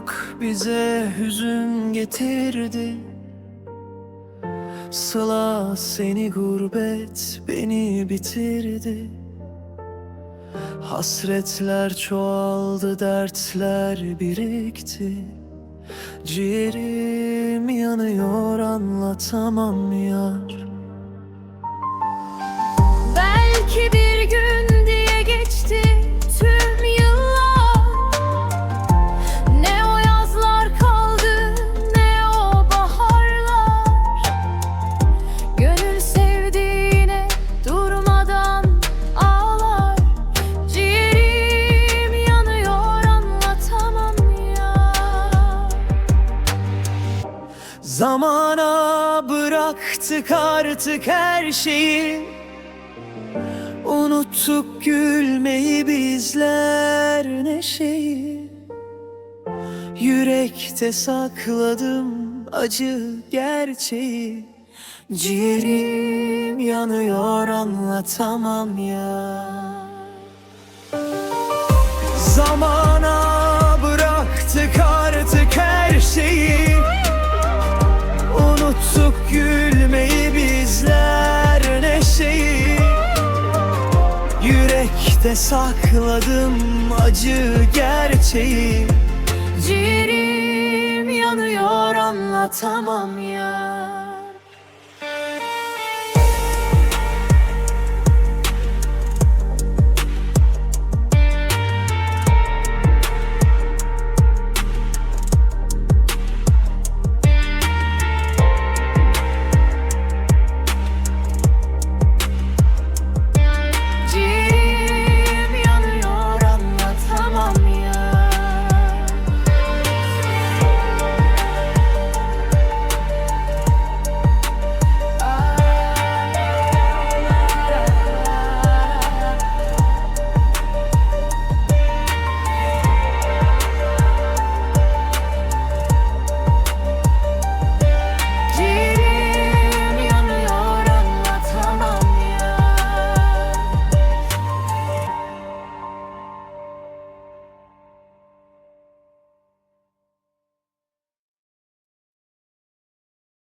Ayrılık bize hüzün getirdi. Sıla seni gurbet beni bitirdi. Hasretler çoğaldı dertler birikti. Ciğerim yanıyor anlatamam yar. Belki bir Zamana bıraktık artık her şeyi. Unuttuk gülmeyi bizler neşeyi. Yürekte sakladım acı gerçeği. Ciğerim yanıyor anlatamam ya. Zamana bıraktık artık her şeyi gülmeyi bizler neşeyi. Yürekte sakladım acı gerçeği. Ciğerim yanıyor anlatamam ya